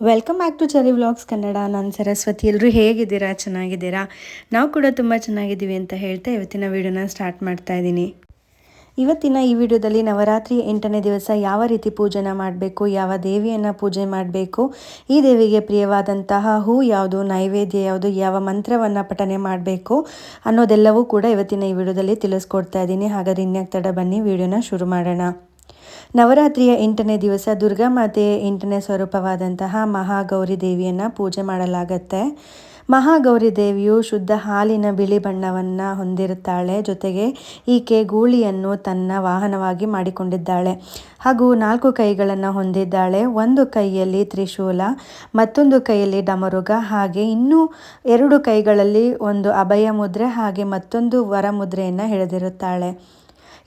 Welcome back to Chari vlogs Kannada ನಾನು ಸರಸ್ವತಿ. ಎಲ್ಲರೂ ಹೇಗಿದ್ದೀರಾ? ಚೆನ್ನಾಗಿದ್ದೀರಾ? ನಾವು ಕೂಡ ತುಂಬ ಚೆನ್ನಾಗಿದ್ದೀವಿ ಅಂತ ಹೇಳ್ತಾ ಇವತ್ತಿನ ವಿಡಿಯೋನ ಸ್ಟಾರ್ಟ್ ಮಾಡ್ತಾ ಇದ್ದೀನಿ ಇವತ್ತಿನ ಈ ವಿಡಿಯೋದಲ್ಲಿ ನವರಾತ್ರಿ ಎಂಟನೇ ದಿವಸ ಯಾವ ರೀತಿ ಪೂಜೆನ ಮಾಡಬೇಕು, ಯಾವ ದೇವಿಯನ್ನು ಪೂಜೆ ಮಾಡಬೇಕು, ಈ ದೇವಿಗೆ ಪ್ರಿಯವಾದಂತಹ ಹೂ ಯಾವುದು, ನೈವೇದ್ಯ ಯಾವುದು, ಯಾವ ಮಂತ್ರವನ್ನು ಪಠನೆ ಮಾಡಬೇಕು ಅನ್ನೋದೆಲ್ಲವೂ ಕೂಡ ಇವತ್ತಿನ ಈ ವಿಡಿಯೋದಲ್ಲಿ ತಿಳಿಸ್ಕೊಡ್ತಾ ಇದ್ದೀನಿ ಹಾಗಾದ್ರೆ ಇನ್ಯಾಕ್ ತಡ ಬನ್ನಿ, ವಿಡಿಯೋನ ಶುರು ಮಾಡೋಣ. ನವರಾತ್ರಿಯ ಎಂಟನೇ ದಿವಸ ದುರ್ಗಾಮಾತೆಯ ಎಂಟನೇ ಸ್ವರೂಪವಾದಂತಹ ಮಹಾಗೌರಿ ದೇವಿಯನ್ನು ಪೂಜೆ ಮಾಡಲಾಗತ್ತೆ. ಮಹಾಗೌರಿ ದೇವಿಯು ಶುದ್ಧ ಹಾಲಿನ ಬಿಳಿ ಬಣ್ಣವನ್ನು ಹೊಂದಿರುತ್ತಾಳೆ. ಜೊತೆಗೆ ಈಕೆ ಗೂಳಿಯನ್ನು ತನ್ನ ವಾಹನವಾಗಿ ಮಾಡಿಕೊಂಡಿದ್ದಾಳೆ. ಹಾಗೂ ನಾಲ್ಕು ಕೈಗಳನ್ನು ಹೊಂದಿದ್ದಾಳೆ. ಒಂದು ಕೈಯಲ್ಲಿ ತ್ರಿಶೂಲ, ಮತ್ತೊಂದು ಕೈಯಲ್ಲಿ ಡಮರುಗ, ಹಾಗೆ ಇನ್ನೂ ಎರಡು ಕೈಗಳಲ್ಲಿ ಒಂದು ಅಭಯ ಮುದ್ರೆ ಹಾಗೆ ಮತ್ತೊಂದು ವರಮುದ್ರೆಯನ್ನು ಹಿಡಿದಿರುತ್ತಾಳೆ.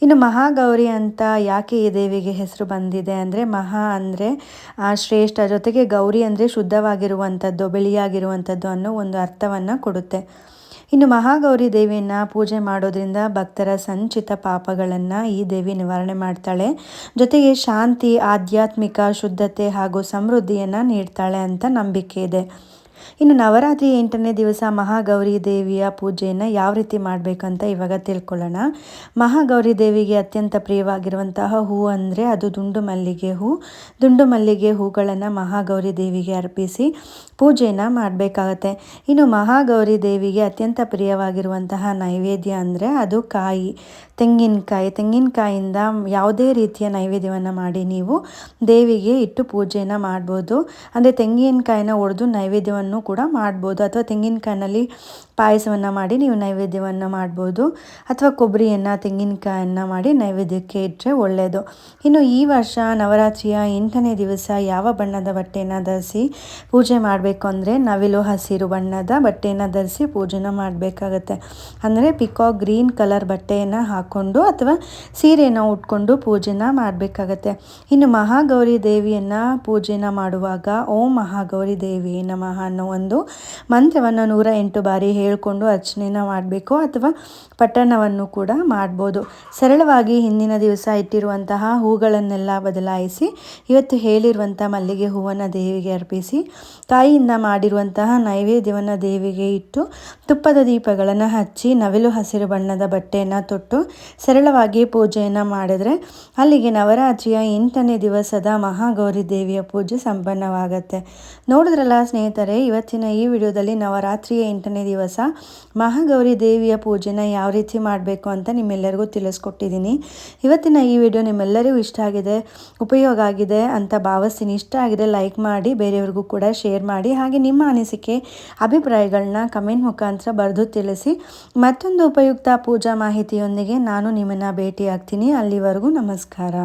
ಇನ್ನು ಮಹಾಗೌರಿ ಅಂತ ಯಾಕೆ ಈ ದೇವಿಗೆ ಹೆಸರು ಬಂದಿದೆ ಅಂದರೆ ಮಹಾ ಅಂದರೆ ಶ್ರೇಷ್ಠ ಜೊತೆಗೆ ಗೌರಿ ಅಂದರೆ ಶುದ್ಧವಾಗಿರುವಂಥದ್ದು ಬಿಳಿಯಾಗಿರುವಂಥದ್ದು ಅನ್ನೋ ಒಂದು ಅರ್ಥವನ್ನು ಕೊಡುತ್ತೆ. ಇನ್ನು ಮಹಾಗೌರಿ ದೇವಿಯನ್ನು ಪೂಜೆ ಮಾಡೋದ್ರಿಂದ ಭಕ್ತರ ಸಂಚಿತ ಪಾಪಗಳನ್ನು ಈ ದೇವಿ ನಿವಾರಣೆ ಮಾಡ್ತಾಳೆ. ಜೊತೆಗೆ ಶಾಂತಿ, ಆಧ್ಯಾತ್ಮಿಕ ಶುದ್ಧತೆ ಹಾಗೂ ಸಮೃದ್ಧಿಯನ್ನು ನೀಡ್ತಾಳೆ ಅಂತ ನಂಬಿಕೆ ಇದೆ. ಇನ್ನು ನವರಾತ್ರಿ ಎಂಟನೇ ದಿವಸ ಮಹಾಗೌರಿ ದೇವಿಯ ಪೂಜೆಯನ್ನು ಯಾವ ರೀತಿ ಮಾಡಬೇಕಂತ ಇವಾಗ ತಿಳ್ಕೊಳ್ಳೋಣ. ಮಹಾಗೌರಿ ದೇವಿಗೆ ಅತ್ಯಂತ ಪ್ರಿಯವಾಗಿರುವಂತಹ ಹೂ ಅಂದರೆ ಅದು ದುಂಡು ಮಲ್ಲಿಗೆ ಹೂ. ದುಂಡು ಮಲ್ಲಿಗೆ ಹೂಗಳನ್ನು ಮಹಾಗೌರಿ ದೇವಿಗೆ ಅರ್ಪಿಸಿ ಪೂಜೆಯನ್ನು ಮಾಡಬೇಕಾಗತ್ತೆ. ಇನ್ನು ಮಹಾಗೌರಿ ದೇವಿಗೆ ಅತ್ಯಂತ ಪ್ರಿಯವಾಗಿರುವಂತಹ ನೈವೇದ್ಯ ಅಂದರೆ ಅದು ಕಾಯಿ. ತೆಂಗಿನಕಾಯಿ. ತೆಂಗಿನಕಾಯಿಂದ ಯಾವುದೇ ರೀತಿಯ ನೈವೇದ್ಯವನ್ನು ಮಾಡಿ ನೀವು ದೇವಿಗೆ ಇಟ್ಟು ಪೂಜೆಯನ್ನು ಮಾಡ್ಬೋದು. ಅಂದರೆ ತೆಂಗಿನಕಾಯಿನ ಒಡೆದು ನೈವೇದ್ಯವನ್ನು ಕೂಡ ಮಾಡ್ಬೋದು. ಅಥವಾ ತೆಂಗಿನಕಾಯಿನಲ್ಲಿ ಪಾಯಸವನ್ನು ಮಾಡಿ ನೀವು ನೈವೇದ್ಯವನ್ನು ಮಾಡ್ಬೋದು. ಅಥವಾ ಕೊಬ್ಬರಿಯನ್ನು ತೆಂಗಿನಕಾಯನ್ನು ಮಾಡಿ ನೈವೇದ್ಯಕ್ಕೆ ಇಟ್ಟರೆ ಒಳ್ಳೆಯದು ಇನ್ನು ಈ ವರ್ಷ ನವರಾತ್ರಿಯ ಎಂಟನೇ ದಿವಸ ಯಾವ ಬಣ್ಣದ ಬಟ್ಟೆಯನ್ನು ಧರಿಸಿ ಪೂಜೆ ಮಾಡಬೇಕು ಅಂದರೆ ನವಿಲು ಹಸಿರು ಬಣ್ಣದ ಬಟ್ಟೆಯನ್ನು ಧರಿಸಿ ಪೂಜೆನ ಮಾಡಬೇಕಾಗತ್ತೆ. ಅಂದರೆ ಪಿಕಾಕ್ ಗ್ರೀನ್ ಕಲರ್ ಬಟ್ಟೆಯನ್ನು ಹಾಕ್ಕೊಂಡು ಅಥವಾ ಸೀರೆಯನ್ನು ಉಟ್ಕೊಂಡು ಪೂಜೆನ ಮಾಡಬೇಕಾಗತ್ತೆ. ಇನ್ನು ಮಹಾಗೌರಿ ದೇವಿಯನ್ನು ಪೂಜೆನ ಮಾಡುವಾಗ ಓಂ ಮಹಾಗೌರಿ ದೇವಿ ನಮಃ ಅನ್ನೋ ಒಂದು ಮಂತ್ರವನ್ನು ನೂರ ಎಂಟು ಬಾರಿ ಹೇಳಿಕೊಂಡು ಅರ್ಚನೆನ ಮಾಡಬೇಕು ಅಥವಾ ಪಟ್ಟಣವನ್ನು ಕೂಡ ಮಾಡ್ಬೋದು. ಸರಳವಾಗಿ ಹಿಂದಿನ ದಿವಸ ಇಟ್ಟಿರುವಂತಹ ಹೂಗಳನ್ನೆಲ್ಲ ಬದಲಾಯಿಸಿ, ಇವತ್ತು ಹೇಳಿರುವಂಥ ಮಲ್ಲಿಗೆ ಹೂವನ್ನು ದೇವಿಗೆ ಅರ್ಪಿಸಿ, ತಾಯಿಯಿಂದ ಮಾಡಿರುವಂತಹ ನೈವೇದ್ಯವನ್ನು ದೇವಿಗೆ ಇಟ್ಟು, ತುಪ್ಪದ ದೀಪಗಳನ್ನು ಹಚ್ಚಿ, ನವಿಲು ಹಸಿರು ಬಣ್ಣದ ಬಟ್ಟೆಯನ್ನು ತೊಟ್ಟು, ಸರಳವಾಗಿ ಪೂಜೆಯನ್ನು ಮಾಡಿದ್ರೆ ಅಲ್ಲಿಗೆ ನವರಾತ್ರಿಯ ಎಂಟನೇ ದಿವಸದ ಮಹಾಗೌರಿ ದೇವಿಯ ಪೂಜೆ ಸಂಪನ್ನವಾಗತ್ತೆ. ನೋಡಿದ್ರಲ್ಲ ಸ್ನೇಹಿತರೆ ಇವತ್ತಿನ ಈ ವಿಡಿಯೋದಲ್ಲಿ ನವರಾತ್ರಿಯ ಎಂಟನೇ ದಿವಸ ಮಹಾಗೌರಿ ದೇವಿಯ ಪೂಜೆನ ಯಾವ ರೀತಿ ಮಾಡಬೇಕು ಅಂತ ನಿಮ್ಮೆಲ್ಲರಿಗೂ ತಿಳಿಸ್ಕೊಟ್ಟಿದ್ದೀನಿ. ಇವತ್ತಿನ ಈ ವಿಡಿಯೋ ನಿಮ್ಮೆಲ್ಲರಿಗೂ ಇಷ್ಟ ಆಗಿದೆ, ಉಪಯೋಗ ಆಗಿದೆ ಅಂತ ಭಾವಿಸ್ತೀನಿ. ಇಷ್ಟ ಆಗಿದೆ ಲೈಕ್ ಮಾಡಿ, ಬೇರೆಯವ್ರಿಗೂ ಕೂಡ ಶೇರ್ ಮಾಡಿ, ಹಾಗೆ ನಿಮ್ಮ ಅನಿಸಿಕೆ ಅಭಿಪ್ರಾಯಗಳನ್ನ ಕಮೆಂಟ್ ಮುಖಾಂತರ ಬರೆದು ತಿಳಿಸಿ. ಮತ್ತೊಂದು ಉಪಯುಕ್ತ ಪೂಜಾ ಮಾಹಿತಿಯೊಂದಿಗೆ ನಾನು ನಿಮ್ಮನ್ನು ಭೇಟಿಯಾಗ್ತೀನಿ. ಅಲ್ಲಿವರೆಗೂ ನಮಸ್ಕಾರ.